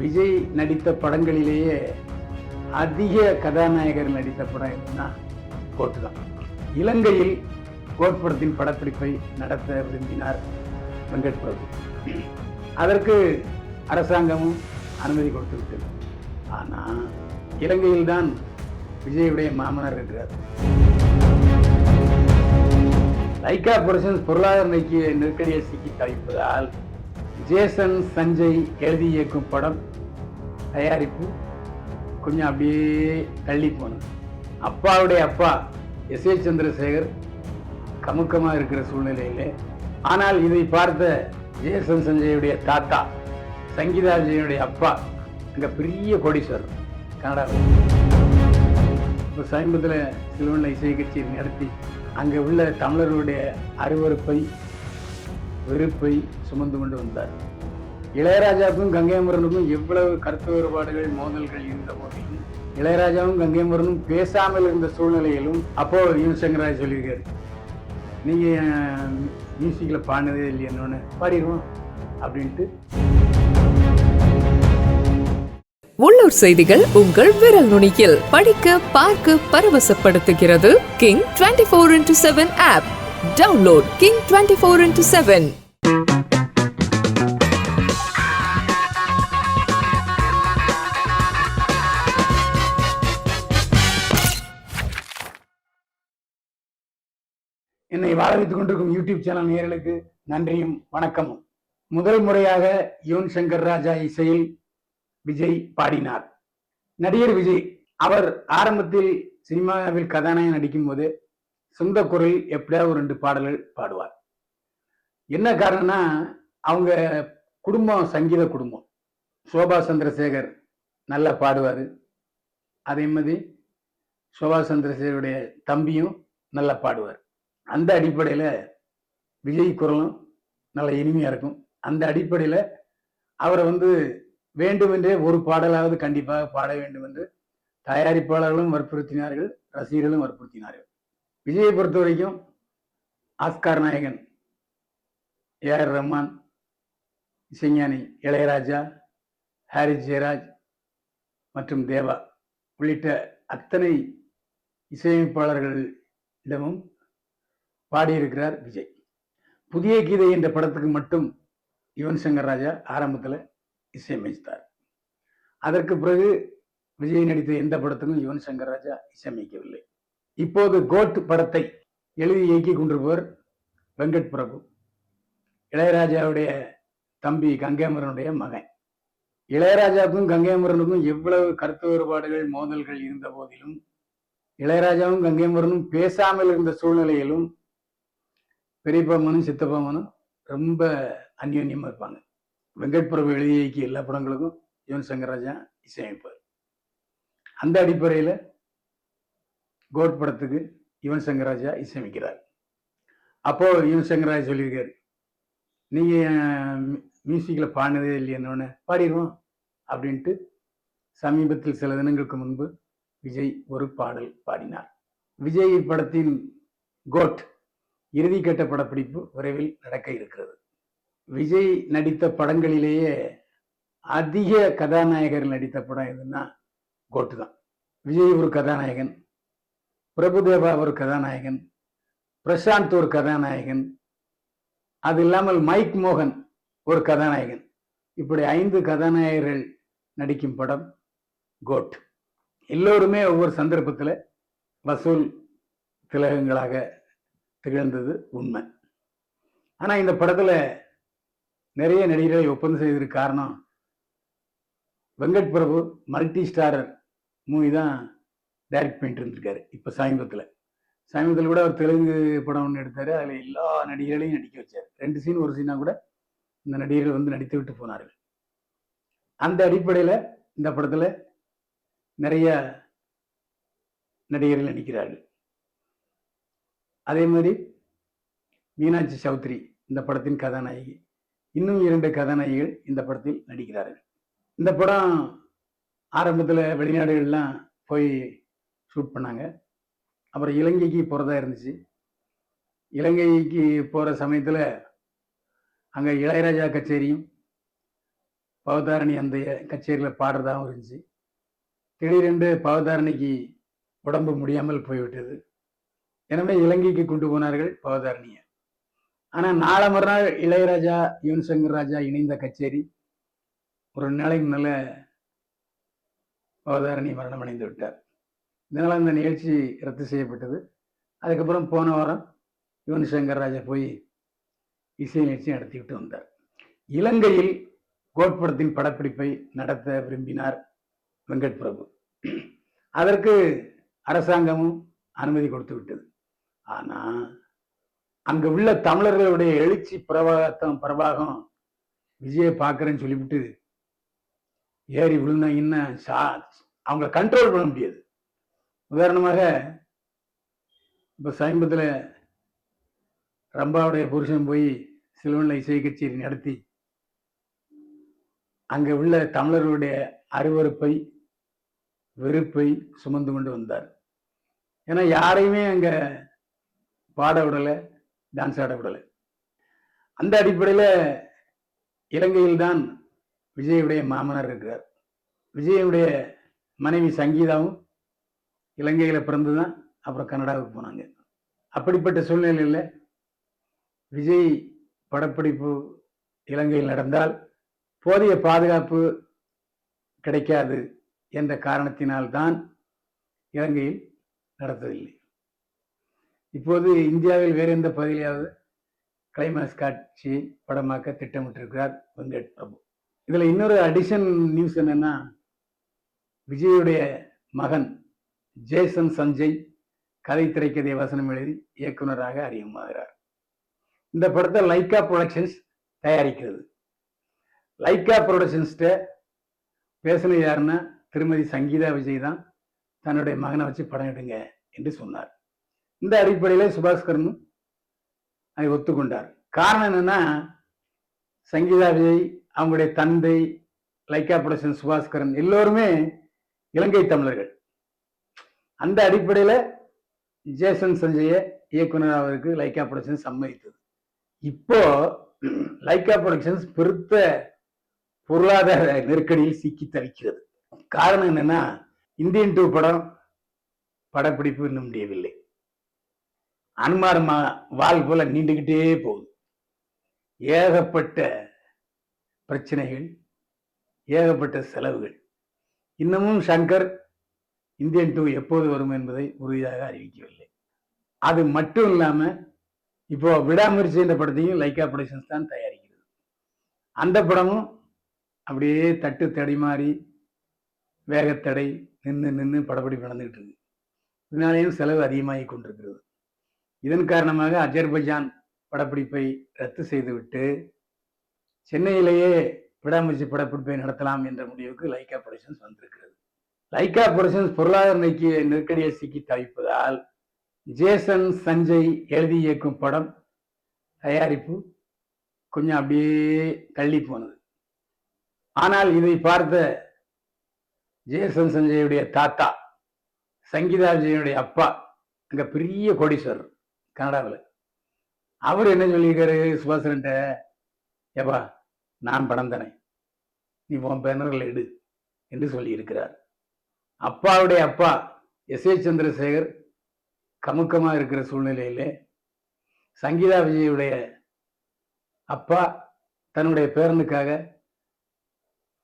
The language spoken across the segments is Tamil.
விஜய் நடித்த படங்களிலேயே அதிக கதாநாயகர் நடித்த படம் எதுன்னா கோட்டு தான். இலங்கையில் கோட் படத்தின் படப்பிடிப்பை நடத்த விரும்பினார் வெங்கட் பிரபு. அதற்கு அரசாங்கமும் அனுமதி கொடுத்து விட்டது ஆனால் இலங்கையில் தான் விஜயுடைய மாமனார் இருக்கிறார். லைகா புரொடக்ஷன்ஸ் பொருளாதார நெருக்கடியை சிக்கி தவிப்பதால் ஜேசன் சஞ்சய் எழுதி இயக்கும் படம் தயாரிப்பு கொஞ்சம் அப்படியே தள்ளி போனது. அப்பாவுடைய அப்பா எஸ். ஏ. சந்திரசேகர் கமுக்கமாக இருக்கிற சூழ்நிலையிலே. ஆனால் இதை பார்த்த ஜேசன் சஞ்சயுடைய தாத்தா சங்கீதாஜயனுடைய அப்பா அங்கே பெரிய கோடீஸ்வரர் கனடாவில் இப்போ சமீபத்தில் சிலுவனில் இசை கட்சி நடத்தி அங்கே உள்ள தமிழர்களுடைய அருவருப்பை வெறுப்பை சுமந்து கொண்டு வந்தார். இளையராஜாவுக்கும் கங்கைமரனுக்கும் எவ்வளவு கருத்து வேறுபாடுகள் மோதல்கள் இருந்த போதிலும் இளையராஜாவும் கங்கையமரனும் பேசாமல் இருந்த சூழ்நிலையிலும் அப்போ யுவன் சங்கராஜ் சொல்லியிருக்காரு நீங்க மியூசிக்கில் பாடினதே இல்லையன்னு பாடிடுவோம் அப்படின்ட்டு. உள்ளூர் செய்திகள் உங்கள் விரல் நுனியில் படிக்க பார்க்க பரவசப்படுத்துகிறது. King twenty four into seven app download King twenty four into seven என்னை வாழ வைத்துக் கொண்டிருக்கும் யூடியூப் சேனல் நேயர்களுக்கு நன்றியும் வணக்கமும். முதல் முறையாக யுவன் சங்கர் ராஜா இசையில் விஜய் பாடினார். நடிகர் விஜய் அவர் ஆரம்பத்தில் சினிமாவில் கதாநாயகன் நடிக்கும் போது சொந்த குரல் எப்படியாவது ஒரு ரெண்டு பாடல்கள் பாடுவார். என்ன காரணம்னா அவங்க குடும்பம் சங்கீத குடும்பம். சோபா சந்திரசேகர் நல்லா பாடுவார். அதே மாதிரி சோபா சந்திரசேகருடைய தம்பியும் நல்லா பாடுவார். அந்த அடிப்படையில் விஜய் குரலும் நல்ல இனிமையாக இருக்கும். அந்த அடிப்படையில் அவரை வந்து வேண்டுமென்றே ஒரு பாடலாவது கண்டிப்பாக பாட வேண்டும் என்று தயாரிப்பாளர்களும் வற்புறுத்தினார்கள் ரசிகர்களும் வற்புறுத்தினார்கள். விஜயை பொறுத்த வரைக்கும் ஆஸ்கார் நாயகன் ஏ ஆர் ரஹ்மான் இசைஞானி இளையராஜா ஹாரி ஜெயராஜ் மற்றும் தேவா உள்ளிட்ட அத்தனை இசையமைப்பாளர்களிடமும் பாடியிருக்கிறார் விஜய். புதிய கீதை என்ற படத்துக்கு மட்டும் யுவன் சங்கர் ராஜா ஆரம்பத்தில் இசையமைத்தார். அதற்கு பிறகு விஜய் நடித்த எந்த படத்துக்கும் யுவன் சங்கர் ராஜா இசையமைக்கவில்லை. இப்போது கோட் படத்தை எழுதி இயக்கி கொண்டிருப்பவர் வெங்கட் பிரபு. இளையராஜாவுடைய தம்பி கங்கைமரனுடைய மகன். இளையராஜாவுக்கும் கங்கைமரனுக்கும் எவ்வளவு கருத்து வேறுபாடுகள் மோதல்கள் இருந்த போதிலும் இளையராஜாவும் கங்கைமரனும் பேசாமல் இருந்த சூழ்நிலையிலும் பெரியப்பாமனும் சித்தப்பாமனும் ரொம்ப அந்யோன்யமாக இருப்பாங்க. வெங்கட் பிரபு எழுதி இயக்கிய எல்லா படங்களுக்கும் யுவன் சங்கர் ராஜா இசையமைப்பார். அந்த அடிப்படையில் கோட் படத்துக்கு யுவன் சங்கர் ராஜா இசையமைக்கிறார். அப்போ யுவன் சங்கர் ராஜா சொல்லியிருக்காரு நீங்க மியூசிக்கில் பாடினதே இல்லையன்னு பாடிடுவோம் அப்படின்ட்டு சமீபத்தில் சில தினங்களுக்கு முன்பு விஜய் ஒரு பாடல் பாடினார். விஜய் படத்தின் கோட் இறுதிக்கட்ட படப்பிடிப்பு விரைவில் நடக்க இருக்கிறது. விஜய் நடித்த படங்களிலேயே அதிக கதாநாயகர் நடித்த படம் எதுன்னா கோட்டு தான் விஜய் ஒரு கதாநாயகன் பிரபுதேவா ஒரு கதாநாயகன் பிரசாந்த் ஒரு கதாநாயகன் அது இல்லாமல் மைக் மோகன் ஒரு கதாநாயகன். இப்படி ஐந்து கதாநாயகர்கள் நடிக்கும் படம் கோட். எல்லோருமே ஒவ்வொரு சந்தர்ப்பத்தில் வசூல் திலகங்களாக திகழ்ந்தது உண்மை. ஆனால் இந்த படத்தில் நிறைய நடிகர்களை ஒப்பந்தம் செய்ததுக்கு காரணம் Venkat Prabhu multi starrer movie தான் டைரக்ட் பண்ணிட்டு இருந்திருக்காரு இப்போ சமீபத்தில். சமீபத்தில் கூட அவர் தெலுங்கு படம் ஒன்று எடுத்தார் அதில் எல்லா நடிகர்களையும் நடிக்க வச்சார். ரெண்டு சீன் ஒரு சீனாக கூட இந்த நடிகர்கள் வந்து நடித்து விட்டு போனார்கள். அந்த அடிப்படையில் இந்த படத்தில் நிறைய நடிகர்கள் நடிக்கிறார்கள். அதே மாதிரி மீனாட்சி சௌத்ரி இந்த படத்தின் கதாநாயகி. இன்னும் இரண்டு கதாநாயகிகள் இந்த படத்தில் நடிக்கிறார்கள். இந்த படம் ஆரம்பத்தில் வெளிநாடுகள்லாம் போய் ஷூட் பண்ணாங்க. அப்புறம் இலங்கைக்கு போகிறதா இருந்துச்சு. இலங்கைக்கு போகிற சமயத்தில் அங்கே இளையராஜா கச்சேரியும் பவதாரணி அந்த கச்சேரியில் பாடுறதாகவும் இருந்துச்சு. திடீரென்று பவதாரணிக்கு உடம்பு முடியாமல் போய்விட்டது. எனவே இலங்கைக்கு கொண்டு போனார்கள் பவதாரணியை. ஆனால் நாளை மறுநாள் இளையராஜா யுவன் சங்கர் ராஜா இணைந்த கச்சேரி. ஒரு நாளைக்கு நல்ல பவதாரணி மரணம் அடைந்து விட்டார். இதனால் அந்த நிகழ்ச்சி ரத்து செய்யப்பட்டது. அதுக்கப்புறம் போன வாரம் யுவன் சங்கர் ராஜா போய் இசை நிகழ்ச்சி நடத்திவிட்டு வந்தார். இலங்கையில் கோட்படத்தின் படப்பிடிப்பை நடத்த விரும்பினார் வெங்கட் பிரபு. அதற்கு அரசாங்கமும் அனுமதி கொடுத்து விட்டது. ஆனால் அங்கு உள்ள தமிழர்களுடைய எழுச்சி பிரபாகத்தம் பிரபாகம் விஜயை பார்க்கறேன்னு சொல்லிவிட்டு ஏறி விழுந்த இன்னும் சா அவங்கள கண்ட்ரோல் பண்ண முடியாது. உதாரணமாக இப்போ சமீபத்தில் ரம்பாவுடைய புருஷன் போய் சிலுவனில் இசை கச்சேரி நடத்தி அங்கே உள்ள தமிழர்களுடைய அருவருப்பை வெறுப்பை சுமந்து கொண்டு வந்தார். ஏன்னா யாரையுமே அங்கே பாட விடலை டான்ஸ் ஆட விடலை. அந்த அடிப்படையில் இலங்கையில் தான் விஜயுடைய மாமனார் இருக்கிறார். விஜயுடைய மனைவி சங்கீதாவும் இலங்கையில் பிறந்து தான் அப்புறம் கனடாவுக்கு போனாங்க. அப்படிப்பட்ட சூழ்நிலையில் விஜய் படப்பிடிப்பு இலங்கையில் நடந்தால் போதிய பாதுகாப்பு கிடைக்காது என்ற காரணத்தினால்தான் இலங்கையில் நடத்தவில்லை. இப்போது இந்தியாவில் வேறு எந்த பகுதியிலாவது கிளைமாக்ஸ் காட்சி படமாக்க திட்டமிட்டிருக்கிறார் வெங்கட் பிரபு. இதில் இன்னொரு அடிஷன் நியூஸ் என்னன்னா விஜயுடைய மகன் ஜேசன் சஞ்சய் கதை திரைக்கதை வசனம் எழுதி இயக்குனராக அறிமுகமாகிறார். இந்த படத்தை லைக்கா ப்ரொடக்ஷன்ஸ் தயாரிக்கிறது. லைக்கா புரொடக்ஷன்ஸ்ட பேசினது யாருன்னா திருமதி சங்கீதா விஜய் தான். தன்னுடைய மகனை வச்சு படம் எடுங்க என்று சொன்னார். இந்த அடிப்படையில் சுபாஸ்கரனும் அதை ஒத்துக்கொண்டார். காரணம் என்னன்னா சங்கீதா விஜய் அவங்களுடைய தந்தை லைக்கா புரொடக்ஷன் சுபாஸ்கரன் எல்லோருமே இலங்கை தமிழர்கள். அந்த அடிப்படையில் ஜேசன் சஞ்சய இயக்குனர் அவருக்கு லைக்கா ப்ரொடக்ஷன்ஸ் சம்மதித்தது. இப்போ லைக்கா புரொடக்ஷன்ஸ் பெருத்த பொருளாதார நெருக்கடியில் சிக்கி தவிக்கிறது. காரணம் என்னன்னா இந்தியன் டூ படம் படப்பிடிப்பு இன்னும் முடியவில்லை. அனுமார் மா வால் போல நீண்டுகிட்டே போகுது. ஏகப்பட்ட பிரச்சனைகள் ஏகப்பட்ட செலவுகள். இன்னமும் சங்கர் இந்தியன் டூ எப்போது வரும் என்பதை உறுதியாக அறிவிக்கவில்லை. அது மட்டும் இல்லாமல் இப்போ விடாமுயற்சி என்ற படத்தையும் லைக்கா ப்ரொடக்ஷன்ஸ் தான் தயாரிக்கிறது. அந்த படமும் அப்படியே தட்டு தடிமாறி வேகத்தடை நின்று நின்று படப்பிடிப்பு நடந்துகிட்டு இருக்கு. இதனாலேயும் செலவு அதிகமாகி கொண்டிருக்கிறது. இதன் காரணமாக அஜர்பைஜான் படப்பிடிப்பை ரத்து செய்துவிட்டு சென்னையிலேயே விடாமுயற்சி படப்பிடிப்பை நடத்தலாம் என்ற முடிவுக்கு லைக்கா ப்ரொடக்ஷன்ஸ் வந்திருக்கிறது. லைக்கா புரஷன்ஸ் பொருளாதார நெருக்கிய நெருக்கடியை சிக்கி தவிப்பதால் ஜேசன் சஞ்சய் எழுதி இயக்கும் படம் தயாரிப்பு கொஞ்சம் அப்படியே தள்ளி போனது. ஆனால் இதை பார்த்த ஜேசன் சஞ்சயுடைய தாத்தா சங்கீதா விஜயனுடைய அப்பா அங்க பெரிய கோடீஸ்வரர் கனடாவில். அவர் என்ன சொல்லியிருக்காரு சுபாசன்ட்ட ஏப்பா நான் பணம் தரேன். நீ உன் பேனரில் எடு என்று சொல்லியிருக்கிறார். அப்பாவுடைய அப்பா எஸ் ஏ சந்திரசேகர் கமுக்கமாக இருக்கிற சூழ்நிலையிலே சங்கீதா விஜயுடைய அப்பா தன்னுடைய பேரனுக்காக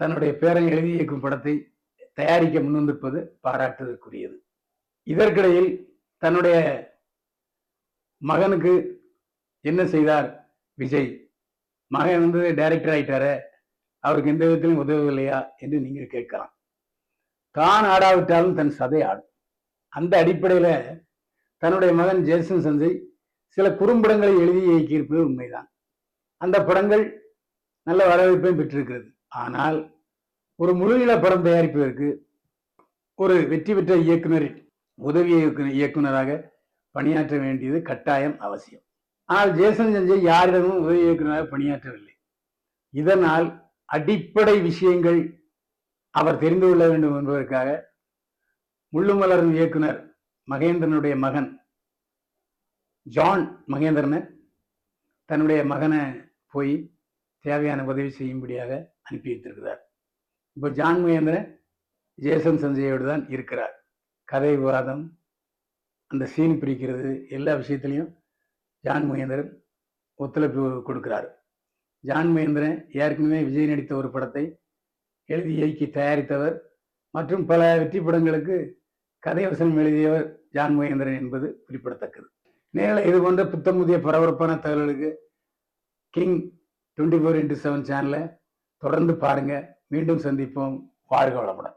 தன்னுடைய பேரன் எழுதி இயக்கும் படத்தை தயாரிக்க முன்வந்திருப்பது பாராட்டுதற்குரியது. இதற்கிடையில் தன்னுடைய மகனுக்கு என்ன செய்தார் விஜய்? மகன் வந்து டைரக்டர் ஆயிட்டாரு அவருக்கு எந்த விதத்திலும் உதவவில்லையா என்று நீங்கள் கேட்கலாம். தான் ஆடாவிட்டாலும் தன் சதை ஆடும். அந்த அடிப்படையில் தன்னுடைய மகன் ஜேசன் சஞ்சய் சில குறும்படங்களை எழுதி இயக்கியிருப்பது உண்மைதான். அந்த படங்கள் நல்ல வரவேற்பையும் பெற்றிருக்கிறது. ஆனால் ஒரு முழுநில படம் தயாரிப்பதற்கு ஒரு வெற்றி பெற்ற இயக்குனர் உதவி இயக்குனர் இயக்குனராக பணியாற்ற வேண்டியது கட்டாயம் அவசியம். ஆனால் ஜேசன் சஞ்சய் யாரிடமும் உதவி இயக்குனராக பணியாற்றவில்லை. இதனால் அடிப்படை விஷயங்கள் அவர் தெரிந்து கொள்ள வேண்டும் என்பதற்காக முள்ளுமலரும் இயக்குனர் மகேந்திரனுடைய மகன் ஜான் மகேந்திரனை தன்னுடைய மகனை போய் தேவையான உதவி செய்யும்படியாக அனுப்பி வைத்திருக்கிறார். இப்போ ஜான் மகேந்திரன் ஜேசன் சஞ்சயோடு தான் இருக்கிறார். கதை விவாதம் அந்த சீன் பிரிக்கிறது எல்லா விஷயத்துலையும் ஜான் மகேந்திரன் ஒத்துழைப்பு கொடுக்கிறார். ஜான் மகேந்திரன் ஏற்கனவே விஜய் நடித்த ஒரு படத்தை எழுதி இயக்கி தயாரித்தவர் மற்றும் பல வெற்றி படங்களுக்கு கதை வசனம் எழுதியவர் ஜான் மகேந்திரன் என்பது குறிப்பிடத்தக்கது. நேரில் இது போன்ற புத்தம் புதிய பரபரப்பான தகவல்களுக்கு King twenty four into seven சேனலை தொடர்ந்து பாருங்க. மீண்டும் சந்திப்போம். வாழ்க வளமுடன்.